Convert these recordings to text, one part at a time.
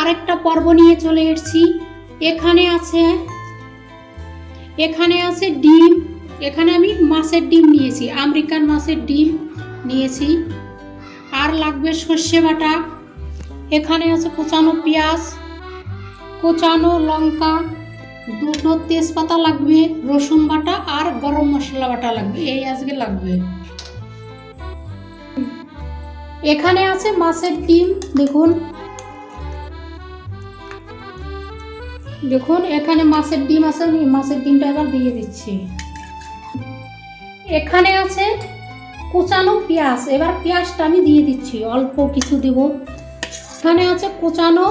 আরেকটা পর্ব নিয়ে চলে এসেছি। এখানে আছে এখানে আছে ডিম। এখানে আমি মাছের ডিম নিয়েছি, আমেরিকান মাছের ডিম নিয়েছি। আর লাগবে সর্ষে বাটা। এখানে আছে কোচানো পেঁয়াজ, কোচানো লঙ্কা, দুটো তেজপাতা লাগবে, রসুন বাটা আর গরম মশলা বাটা লাগবে, এই আজকে লাগবে। এখানে আছে মাছের ডিম, দেখুন। দেখুন, এখানে মাছের ডিম আছে, আমি মাছের ডিমটা এবার দিয়ে দিচ্ছি। এখানে আছে কুচানো পেঁয়াজ। এবার পেঁয়াজটা আমি দিয়ে দিচ্ছি, অল্প কিছু দেব। এখানে আছে কুচানো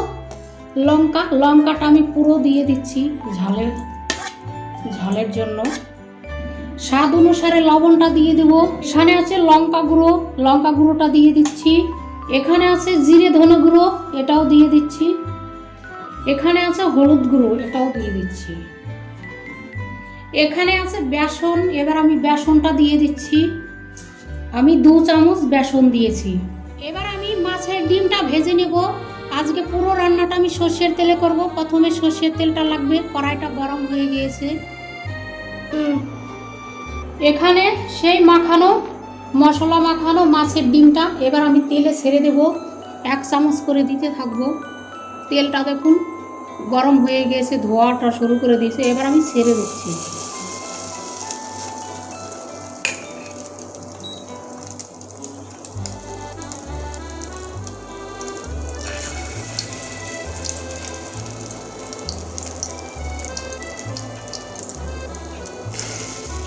লঙ্কা। লঙ্কাটা আমি পুরো দিয়ে দিচ্ছি ঝালের ঝালের জন্য। স্বাদ অনুসারে লবণটা দিয়ে দেব। এখানে আছে লঙ্কা গুঁড়ো। লঙ্কা গুঁড়োটা দিয়ে দিচ্ছি। এখানে আছে জিরে ধনে গুঁড়ো, এটাও দিয়ে দিচ্ছি। এখানে আছে হলুদ গুঁড়ো, এটাও দিয়ে দিচ্ছি। এখানে আছে বেসন, এবার আমি বেসনটা দিয়ে দিচ্ছি। আমি দু চামচ বেসন দিয়েছি। এবার আমি মাছের ডিমটা ভেজে নেব। আজকে পুরো রান্নাটা আমি সর্ষের তেলে করব। প্রথমে সর্ষের তেলটা লাগবে, কড়াইটা গরম হয়ে গিয়েছে। এখানে সেই মাখানো, মশলা মাখানো মাছের ডিমটা এবার আমি তেলে ছেড়ে দেব। এক চামচ করে দিতে থাকব। তেলটা দেখুন, গরম হয়ে গিয়েছে ধোয়াটা শুরু করে দিয়েছে, এবার আমি ছেড়ে দিচ্ছি।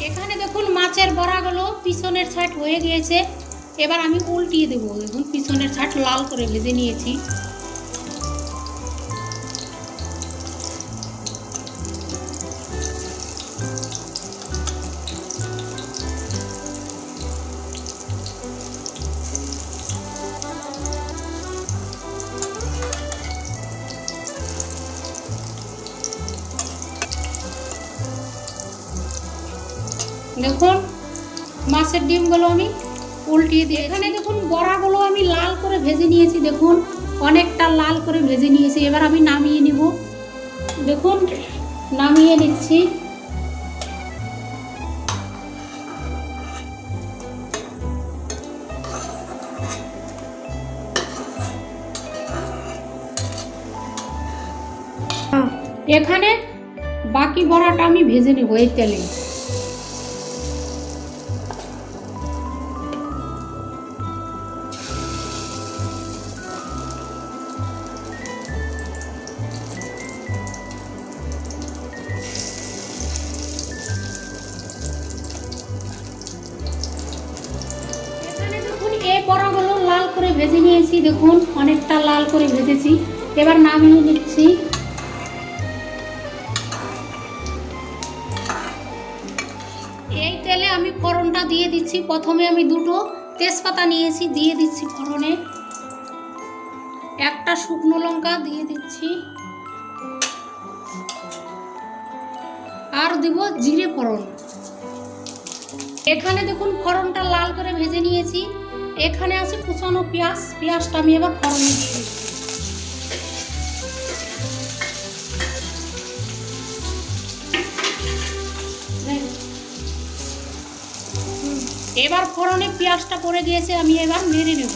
এখানে দেখুন মাছের বড়াগুলো পিছনের ছাট হয়ে গিয়েছে। এবার আমি উল্টিয়ে দেবো, দেখুন পিছনের ছাট লাল করে ভেজে নিয়েছি। দেখুন, মাছের ডিমগুলো আমি উল্টিয়ে দিই এখানে দেখুন, বড়াগুলো আমি লাল করে ভেজে নিয়েছি, দেখুন, অনেকটা লাল করে ভেজে নিয়েছি। এবার আমি নামিয়ে নিব। দেখুন, নামিয়ে নিচ্ছি। এখানে বাকি বড়াটা আমি ভেজে নেব এই তেলে। বড়াগুলো লাল করে ভেজে নিয়েছি, দেখুন, অনেকটা লাল করে ভেজেছি। এবার নামিয়ে নিচ্ছি। এই তেলে আমি ফোড়নটা দিয়ে দিচ্ছি। প্রথমে আমি দুটো তেজপাতা নিয়েছি, দিয়ে দিচ্ছি ফোড়নে। একটা শুকনো লঙ্কা দিয়ে দিচ্ছি। আর দেব জিরে ফোড়ন। এখানে দেখুন, ফোড়নটা লাল করে ভেজে নিয়েছি। এখানে আছে কুচানো পেঁয়াজ, পেঁয়াজটা আমি এবার ফোড়নে দিয়ে দিচ্ছি। এবার ফোড়নে পেঁয়াজটা পড়ে গিয়েছে, আমি এবার মেরে নেব।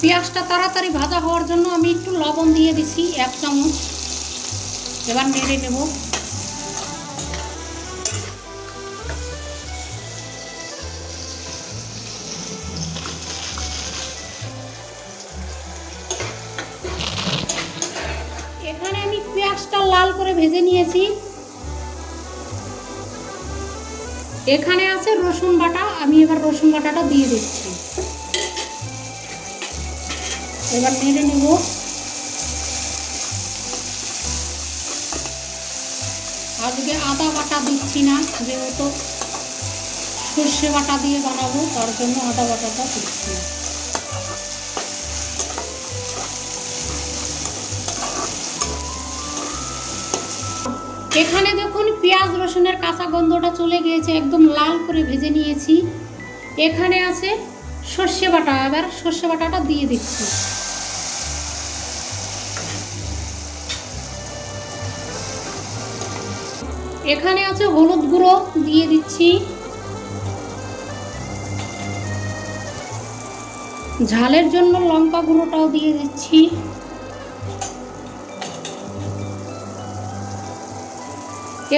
পেঁয়াজটা তাড়াতাড়ি ভাজা হওয়ার জন্য আমি একটু লবণ দিয়ে দিছি, এক চামচ। এবার নেড়ে নেব। ভেজে নিয়েছি। এখানে আছে রসুন বাটা। আমি এবার রসুন বাটাটা দিয়ে দিচ্ছি। এবার নেড়ে নেব। আজকে আদা বাটা দিচ্ছি না, যেহেতু সর্ষে বাটা দিয়ে বানাবো, তার জন্য আদা বাটাটা দিচ্ছি না। এখানে দেখুন পেঁয়াজ রসুনের কাঁচা গন্ধটা চলে গিয়েছে, একদম লাল করে ভেজে নিয়েছি। এখানে আছে সর্ষে বাটা, এবার সর্ষে বাটাটা দিয়ে দিচ্ছি। এখানে আছে হলুদ গুঁড়ো দিয়ে দিচ্ছি। ঝালের জন্য লঙ্কা গুঁড়োটাও দিয়ে দিচ্ছি।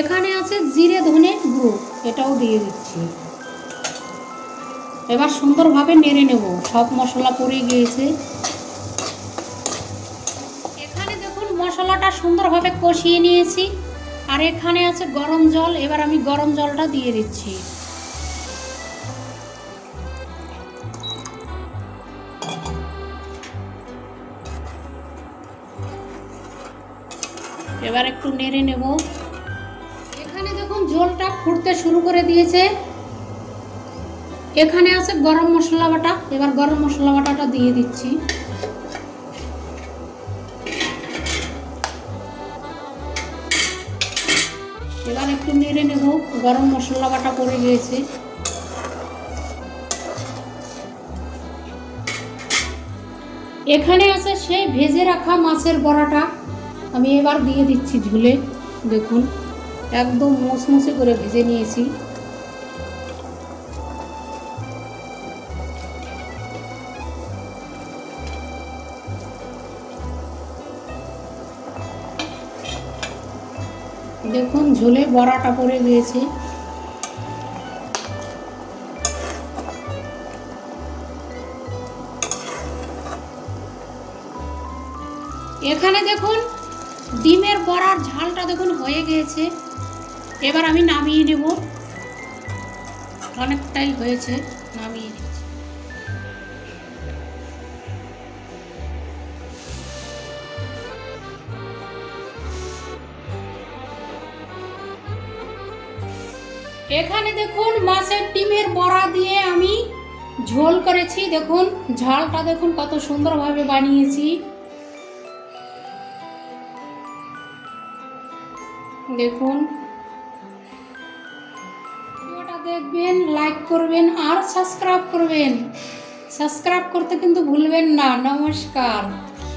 এখানে আছে জিরে ধনে গুঁড়ো, এটাও দিয়ে দিচ্ছি। এবার সুন্দরভাবে নেড়ে নেব, সব মশলা পড়ে গিয়েছে। এখানে দেখুন মশলাটা সুন্দরভাবে কষিয়ে নিয়েছি, আর এখানে আছে গরম জল, এবার আমি গরম জলটা দিয়ে দিচ্ছি। এবার একটু নেড়ে নেব। ঝোলটা ফুটতে শুরু করে দিয়েছে। এখানে আছে গরম মশলা বাটা। এবার গরম মশলা বাটাটা দিয়ে দিচ্ছি। এবার একটু নেড়ে নেব। গরম মশলা বাটা পড়ে গিয়েছে। এখানে আছে সেই ভেজে রাখা মাছের বড়াটা। আমি এবার দিয়ে দিচ্ছি ঝুলে। দেখুন। একদম মুসমুসে করে ভেজে নিয়েছি। দেখুন, ঝোলে বড়াটা পড়ে গিয়েছে। এখানে দেখুন, ডিমের বড়ার ঝালটা দেখুন হয়ে গিয়েছে। এবার আমি নামিয়ে নেব। অনেকটাই হয়েছে, নামিয়ে নিচ্ছি। এখানে দেখুন, মাছের ডিমের বড়া দিয়ে আমি ঝোল করেছি। দেখুন, ঝালটা দেখুন কত সুন্দরভাবে বানিয়েছি। দেখুন দেখবেন লাইক করবেন আর সাবস্ক্রাইব করবেন। সাবস্ক্রাইব করতে কিন্তু ভুলবেন না। নমস্কার।